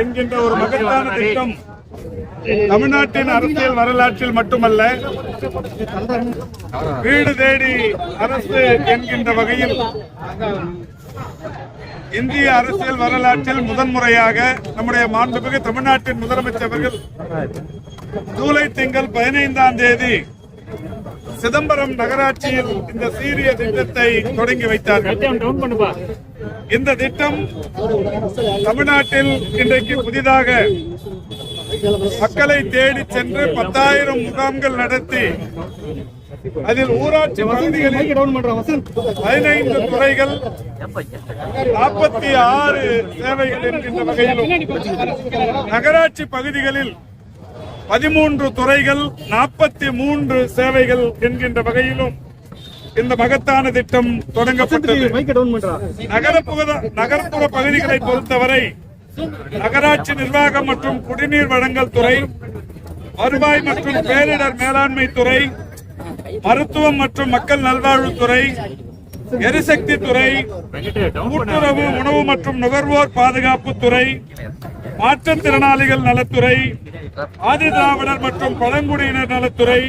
என்கின்ற ஒரு மகத்தான திட்டம் தமிழ்நாட்டின் அரசியல் வரலாற்றில் மட்டுமல்ல வீடு தேடி அரசு என்கின்ற வகையில் இந்திய அரசியல் வரலாற்றில் முதன்முறையாக நம்முடைய மாண்புமிகு தமிழ்நாட்டின் முதலமைச்சர்கள் ஜூலை திங்கள் பதினைந்தாம் தேதி சிதம்பரம் நகராட்சியில் இந்த சீரிய திட்டத்தை தொடங்கி வைத்தார்கள். இந்த திட்டம் தமிழ்நாட்டில் இன்றைக்கு புதிதாக மக்களை தேடி சென்று பத்தாயிரம் முகாம்கள் நடத்தி அதில் ஊராட்சி பகுதிகளில் பதினைந்து துறைகள் நாற்பத்தி ஆறு சேவைகள் என்கின்ற வகையிலும் நகராட்சி பகுதிகளில் பதிமூன்று துறைகள் நாற்பத்தி மூன்று சேவைகள் என்கின்ற வகையிலும் இந்த மகத்தான திட்டம் தொடங்கப்பட்டது. நகரப்புற நகர்ப்புற பகுதிகளை பொறுத்தவரை நகராட்சி நிர்வாகம் மற்றும் குடிநீர் வழங்கல் துறை வருவாய் மற்றும் பேரிடர் மேலாண்மை துறை மருத்துவம் மற்றும் மக்கள் நல்வாழ்வுத்துறை எரிசக்தி துறை கூட்டுறவு உணவு மற்றும் நுகர்வோர் பாதுகாப்பு துறை மாற்றுத்திறனாளிகள் நலத்துறை ஆதிதிராவிடர் மற்றும் பழங்குடியினர் நலத்துறை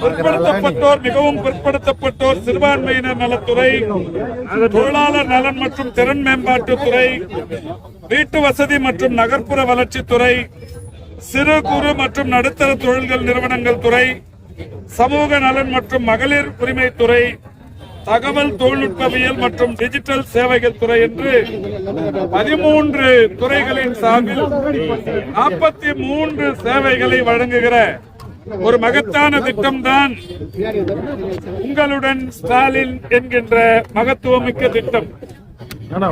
பிற்படுத்தப்பட்டோர் மிகவும் பிற்படுத்தப்பட்டோர் சிறுபான்மையினர் நலத்துறை தொழிலாளர் நலன் மற்றும் திறன் மேம்பாட்டுத்துறை வீட்டு வசதி மற்றும் நகர்ப்புற வளர்ச்சித்துறை சிறு குறு மற்றும் நடுத்தர தொழில்கள் நிறுவனங்கள் துறை சமூக நலன் மற்றும் மகளிர் உரிமைத்துறை தகவல் தொழில்நுட்பவியல் மற்றும் டிஜிட்டல் சேவைகள் துறை என்று பதிமூன்று துறைகளின் சார்பில் நாற்பத்தி மூன்று சேவைகளை வழங்குகிற ஒரு மகத்தான திட்டம்தான் உங்களுடன் ஸ்டாலின் என்கின்ற மகத்துவமிக்க திட்டம்.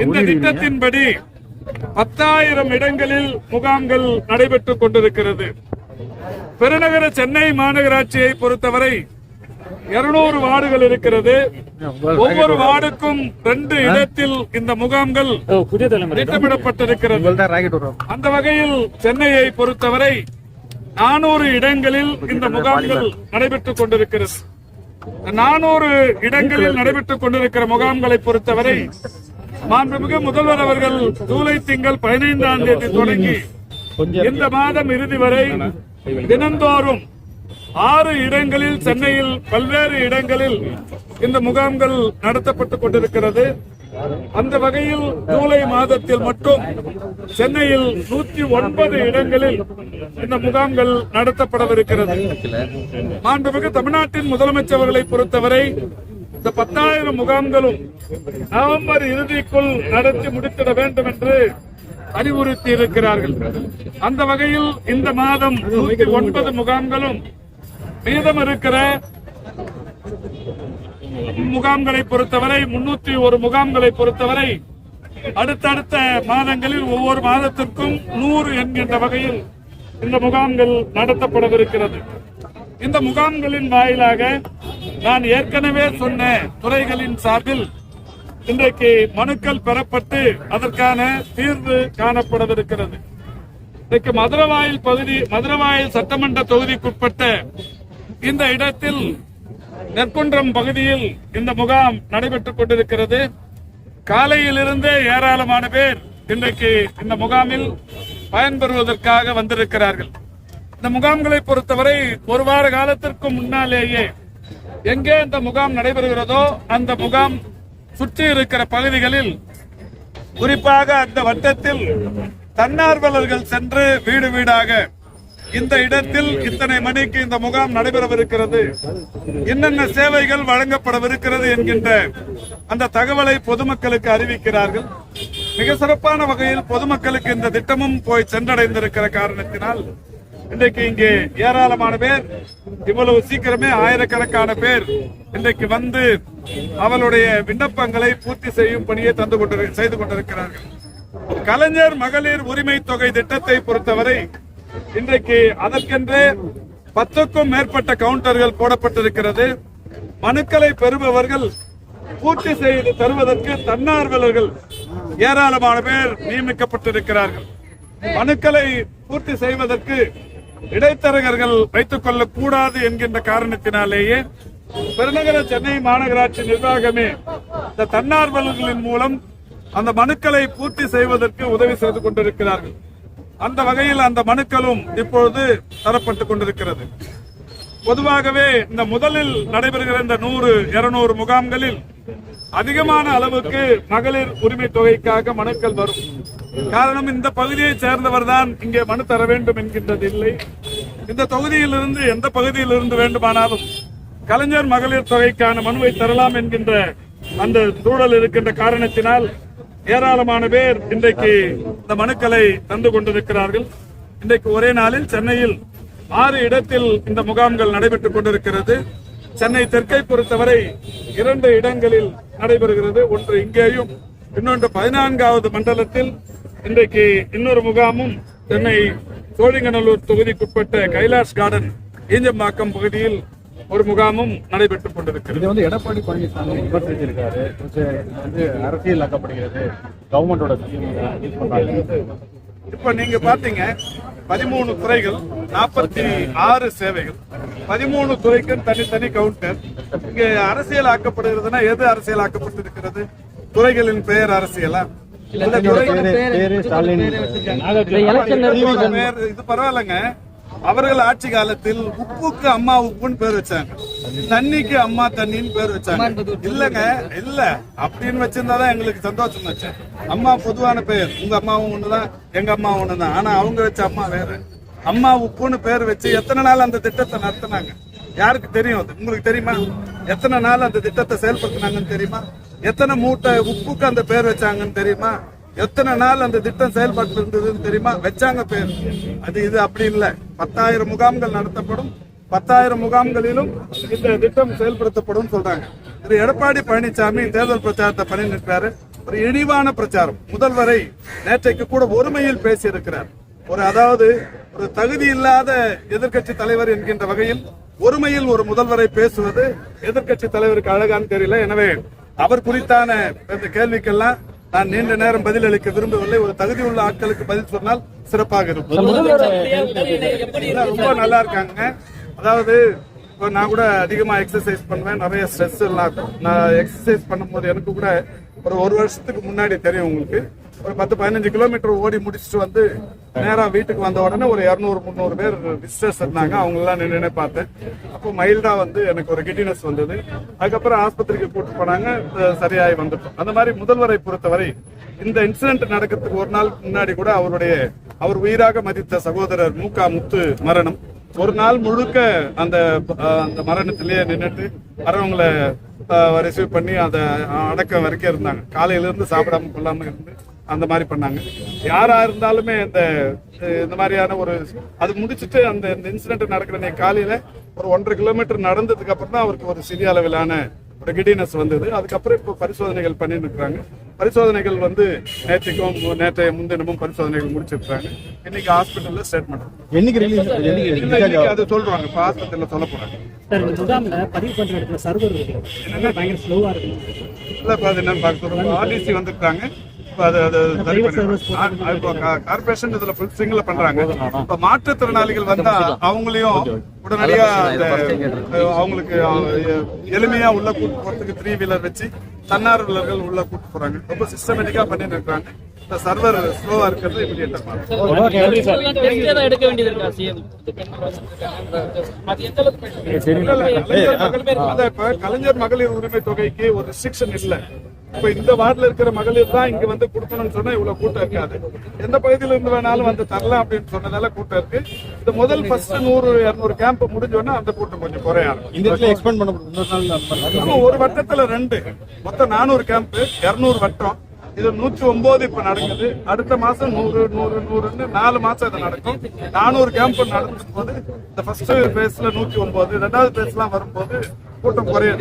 இந்த திட்டத்தின்படி பத்தாயிரம் இடங்களில் முகாம்கள் நடைபெற்றுக் கொண்டிருக்கிறது. பெருநகர சென்னை மாநகராட்சியை பொறுத்தவரை இருநூறு வார்டுகள் இருக்கிறது. ஒவ்வொரு வார்டுக்கும் ரெண்டு இடத்தில் இந்த முகாம்கள் திட்டமிடப்பட்டிருக்கிறது அந்த வகையில் சென்னையை பொறுத்தவரை நானூறு இடங்களில் இந்த முகாம்கள் நடைபெற்றுக் கொண்டிருக்கிறது. நானூறு இடங்களில் நடைபெற்றுக் கொண்டிருக்கிற முகாம்களை பொறுத்தவரை மாண்புமிகு முதல்வர் அவர்கள் ஜூலை திங்கள் பதினைந்தாம் தேதி தொடங்கி இந்த மாதம் இறுதி வரை தினந்தோறும் ஆறு இடங்களில் சென்னையில் பல்வேறு இடங்களில் இந்த முகாம்கள் நடத்தப்பட்டுக் கொண்டிருக்கிறது. அந்த வகையில் ஜூலை மாதத்தில் மட்டும் சென்னையில் நூற்றி ஒன்பது இடங்களில் இந்த முகாம்கள் நடத்தப்படவிருக்கிறது. மாண்புமிகு தமிழ்நாட்டின் முதலமைச்சர்களை பொறுத்தவரை இந்த பத்தாயிரம் முகாம்களும் நவம்பர் இறுதிக்குள் நடத்தி முடித்திட வேண்டும் என்று அறிவுறுத்தி இருக்கிறார்கள் அந்த வகையில் இந்த மாதம் நூற்றி ஒன்பது முகாம்களும் மீதம் இருக்கிற முகாம்களை பொறுத்தவரை முன்னூத்தி ஒரு முகாம்களை பொறுத்தவரை அடுத்தடுத்த மாதங்களில் ஒவ்வொரு மாதத்திற்கும் நூறு என்கின்ற வகையில் இந்த முகாம்கள் நடத்தப்படவிருக்கிறது. இந்த முகாம்களின் வாயிலாக நான் ஏற்கனவே சொன்ன துறைகளின் சார்பில் இன்றைக்கு மனுக்கள் பெறப்பட்டு அதற்கான தீர்வு காணப்படவிருக்கிறது. இன்றைக்கு மதுரவாயில் பகுதி மதுரவாயில் சட்டமன்ற தொகுதிக்குட்பட்ட இந்த இடத்தில் நெற்குன்றம் பகுதியில் இந்த முகாம் நடைபெற்றுக் கொண்டிருக்கிறது. காலையிலிருந்தே ஏராளமான பேர் இன்றைக்கு இந்த முகாமில் பயன்பெறுவதற்காக வந்திருக்கிறார்கள். இந்த முகாம்களை பொறுத்தவரை ஒரு வார காலத்திற்கு முன்னாலேயே எங்கே இந்த முகாம் நடைபெறுகிறதோ அந்த முகாம் சுற்றி இருக்கிற பகுதிகளில் குறிப்பாக அந்த வட்டத்தில் தன்னார்வலர்கள் சென்று வீடு வீடாக இந்த இடத்தில் இத்தனை மணிக்கு இந்த முகாம் நடைபெறவிருக்கிறது. என்னென்ன சேவைகள் வழங்கப்படவிருக்கிறது என்கின்ற அந்த தகவலை பொதுமக்களுக்கு அறிவிக்கிறார்கள். மிக சிறப்பான வகையில் பொதுமக்களுக்கு இந்த திட்டமும் போய் சென்றடைந்திருக்கிற காரணத்தினால் இன்றைக்கு இங்கே ஏராளமான பேர் இவ்வளவு சீக்கிரமே ஆயிரக்கணக்கான பேர் இன்றைக்கு வந்து அவளுடைய விண்ணப்பங்களை பூர்த்தி செய்யும் பணியை தந்து கொண்டு செய்து கொண்டிருக்கிறார்கள். கலைஞர் மகளிர் உரிமை தொகை திட்டத்தை பொறுத்தவரை இன்றைக்கு அதற்கென்றே பத்துக்கும் மேற்பட்ட கவுண்டர்கள் போடப்பட்டிருக்கிறது. மனுக்களை பெறுபவர்கள் பூர்த்தி செய்து தருவதற்கு தன்னார்வலர்கள் ஏராளமான பேர் நியமிக்கப்பட்டிருக்கிறார்கள். மனுக்களை பூர்த்தி செய்வதற்கு இடைத்தரகர்கள் வைத்துக் கொள்ளக் கூடாது என்கின்ற காரணத்தினாலேயே பெருநகர சென்னை மாநகராட்சி நிர்வாகமே இந்த தன்னார்வலர்களின் மூலம் அந்த மனுக்களை பூர்த்தி செய்வதற்கு உதவி செய்து கொண்டிருக்கிறார்கள். அந்த வகையில் அந்த மனுக்களும் இப்பொழுது தரப்பட்டுக் கொண்டிருக்கிறது. பொதுவாகவே இந்த முதலில் நடைபெறுகிற இந்த நூறு இருநூறு முகாம்களில் அதிகமான அளவுக்கு மகளிர் உரிமை தொகைக்காக மனுக்கள் வரும். காரணம் இந்த பகுதியை சேர்ந்தவர் தான் இங்கே மனு தர வேண்டும் என்கின்றது இல்லை இந்த தொகுதியிலிருந்து எந்த பகுதியிலிருந்து வேண்டுமானாலும் கலைஞர் மகளிர் தொகைக்கான மனுவை தரலாம் என்கின்ற அந்த சூழல் இருக்கின்ற காரணத்தினால் ஏராளமான பேர் இன்றைக்கு இந்த மனுக்களை தந்து கொண்டிருக்கிறார்கள். இன்றைக்கு ஒரே நாளில் சென்னையில் ஆறு இடத்தில் இந்த முகாம்கள் நடைபெற்றுக் கொண்டிருக்கிறது. சென்னை தெற்கை பொறுத்தவரை இரண்டு இடங்களில் நடைபெறுகிறது. ஒன்று இங்கேயும் இன்னொன்று பதினான்காவது மண்டலத்தில். இன்றைக்கு இன்னொரு முகாமும் சென்னை சோழிங்கநல்லூர் தொகுதிக்குட்பட்ட கைலாஷ் கார்டன் ஈஞ்சம்பாக்கம் பகுதியில் ஒரு முகாமும் நடைபெற்றுக் கொண்டிருக்கிறது இது வந்து எடப்பாடி பழனிசாமி விமர்சிச்சிருக்காரு இது வந்து அரசியல் ஆக்கப்படுகிறது கவர்மெண்டோட இப்ப நீங்க பாத்தீங்க பதிமூணு துறைகள் நாற்பத்தி ஆறு சேவைகள் பதிமூணு துறைக்கும் தனித்தனி கவுண்டர் இங்க அரசியல் ஆக்கப்படுகிறதுனா எது அரசியல் ஆக்கப்பட்டிருக்கிறது துறைகளின் பெயர் அரசியலா இது பரவாயில்லைங்க அவர்கள் ஆட்சி காலத்தில் உப்புக்கு அம்மா உப்புன்னு பேர் வச்சாங்க. தண்ணிக்கு அம்மா தண்ணின்னு பேர் வச்சாங்க. இல்லங்க இல்ல. அப்படின்னு வச்சிருந்தாதான் எங்களுக்கு சந்தோஷம் வச்சு அம்மா பொதுவான பெயர். உங்க அம்மாவும் ஒண்ணுதான் எங்க அம்மாவும் ஒண்ணுதான். ஆனா அவங்க வச்ச அம்மா வேற. அம்மா உப்புன்னு பேர் வச்சு எத்தனை நாள் அந்த திட்டத்தை நடத்தினாங்க? யாருக்கு தெரியும் அது? உங்களுக்கு தெரியுமா? எத்தனை நாள் அந்த திட்டத்தை செயல்படுத்தினாங்கன்னு தெரியுமா? எத்தனை மூட்டை உப்புக்கு அந்த பேர் வச்சாங்கன்னு தெரியுமா? எத்தனை நாள் அந்த திட்டம் செயல்பாட்டில் இருந்ததுன்னு தெரியுமா? வச்சாங்க பேர். அது இது அப்படி இல்லை. பத்தாயிரம் முகாம்கள் நடத்தப்படும். பத்தாயிரம் முகாம்களிலும் இந்த திட்டம் செயல்படுத்தப்படும் சொல்றாங்க. திரு எடப்பாடி பழனிசாமி தேர்தல் பிரச்சாரத்தை பண்ணி நிற்கிறாரு ஒரு இழிவான பிரச்சாரம். முதல்வரை நேற்றைக்கு கூட ஒருமையில் பேசியிருக்கிறார். ஒரு அதாவது ஒரு தகுதி இல்லாத எதிர்க்கட்சி தலைவர் என்கின்ற வகையில் ஒருமையில் ஒரு முதல்வரை பேசுவது எதிர்க்கட்சி தலைவருக்கு அழகான்னு தெரியல. எனவே அவர் குறித்தான இந்த கேள்விக்கெல்லாம் நான் நீண்ட நேரம் பதில் அளிக்க விரும்பவில்லை. ஒரு தகுதி உள்ள ஆட்களுக்கு பதில் சொன்னால் சிறப்பாக இருக்கும். ரொம்ப நல்லா இருக்காங்க. அதாவது இப்போ நான் கூட அதிகமா எக்ஸசைஸ் பண்ணுவேன். நிறைய ஸ்ட்ரெஸ் எல்லாம் இருக்கும். நான் எக்ஸசைஸ் பண்ணும்போது எனக்கு கூட ஒரு ஒரு வருஷத்துக்கு முன்னாடி தெரியும் உங்களுக்கு. ஒரு பத்து பதினஞ்சு கிலோமீட்டர் ஓடி முடிச்சுட்டு வந்து நேரா வீட்டுக்கு வந்த உடனே ஒரு இரநூறு முந்நூறு பேர் விசிட்டர்ஸ் இருந்தாங்க. அவங்க எல்லாம் நின்று பார்த்தேன். அப்போ மைல்டா வந்து எனக்கு ஒரு கிட்டினஸ் வந்தது. அதுக்கப்புறம் ஆஸ்பத்திரிக்கு கூட்டு போனாங்க. சரியாகி வந்துட்டோம். அந்த மாதிரி முதல்வரை பொறுத்தவரை இந்த இன்சிடென்ட் நடக்கிறதுக்கு ஒரு நாள் முன்னாடி கூட அவருடைய அவர் உயிராக மதித்த சகோதரர் மூகா முத்து மரணம். ஒரு நாள் முழுக்க அந்த அந்த மரணத்திலேயே நின்றுட்டு வரவங்களை ரிசீவ் பண்ணி அதை அடக்கம் வரைக்கும் இருந்தாங்க. காலையிலேருந்து சாப்பிடாம கொள்ளாம இருந்து அந்த மாதிரி பண்ணாங்க. யாரா இருந்தாலுமே இந்த இந்த மாதிரியான ஒரு அது முடிச்சிட்டு அந்த இந்த இன்சிடென்ட் நடக்கிற காலையில ஒரு ஒன்றரை கிலோமீட்டர் நடந்ததுக்கு அப்புறம் தான் அவருக்கு ஒரு சிறிய அளவிலான ஒரு கிடினஸ் வந்தது. அதுக்கப்புறம் இப்போ பரிசோதனைகள் பண்ணிட்டு இருக்காங்க. பரிசோதனைகள் வந்து நேற்றுக்கும் நேற்றைய முன்தினமும் பரிசோதனைகள் முடிச்சிருக்காங்க இன்னைக்கு ஹாஸ்பிட்டல்ல ஸ்டேட்மெண்ட் இல்ல, இன்னைக்கு அது சொல்றாங்க. இப்ப ஹாஸ்பிட்டல்ல சொல்ல போறாங்க. சார் இந்த முகாம்ல பதிவு பண்ற இடத்துல சர்வர் இருக்கு. என்னங்க? பயங்கர ஸ்லோவா இருக்கு. இல்ல இப்ப அது என்னன்னு பார்க்க சொல்றோம் ஆர்டிசி வந்திருக்காங்க. அது அது சரி கார்பரேஷன் இதுல ஃபுல் சிங்கிள் பண்றாங்க. இப்ப மாற்றுத்திறனாளிகள் வந்தா அவங்களையும் உடனடியா அவங்களுக்கு எளிமையா உள்ள கூட்டு போறதுக்கு த்ரீ வீலர் வச்சு தன்னார்வலர்கள் உள்ள கூட்டு போறாங்க. ரொம்ப சிஸ்டமேட்டிக்கா பண்ணிட்டு இருக்காங்க. இந்த சர்வர் ஸ்லோவா இருக்கிறது இமீடியட்டா ஏதாவது எடுக்க வேண்டியது இருக்கா சிஎம் கலைஞர் மகளிர் உரிமை தொகைக்கு ஒரு ரெஸ்ட்ரிக்ஷன் இல்ல. இப்ப இந்த வார்டுல இருக்கிற மகளிர் தான் இங்க வந்து கொடுக்கணும்னு சொன்னா இவ்வளவு கூட்டம் இருக்காது. எந்த பகுதியில இருந்து வேணாலும் வந்து தரலாம் அப்படின்னு சொன்னதால கூட்டம் இருக்கு. இந்த முதல் ஃபர்ஸ்ட் நூறு இருநூறு கேம்ப் முடிஞ்சோன்னா அந்த கூட்டம் கொஞ்சம் குறைய. இந்த இடத்துல எக்ஸ்பெண்ட் பண்ண ஒரு வட்டத்துல ரெண்டு. மொத்தம் நானூறு கேம்ப் இருநூறு வட்டம். இது நூற்றி ஒன்பது இப்ப நடக்குது. அடுத்த மாசம் நூறு நூறு நூறுன்னு நாலு மாசம் இது நடக்கும். நானூறு கேம்ப் நடக்கும் போது இந்த ஃபர்ஸ்ட் பேஸ்ல நூற்றி ஒன்பது. ரெண்டாவது பேஸ்லாம் வரும்போது கூட்டம் குறைய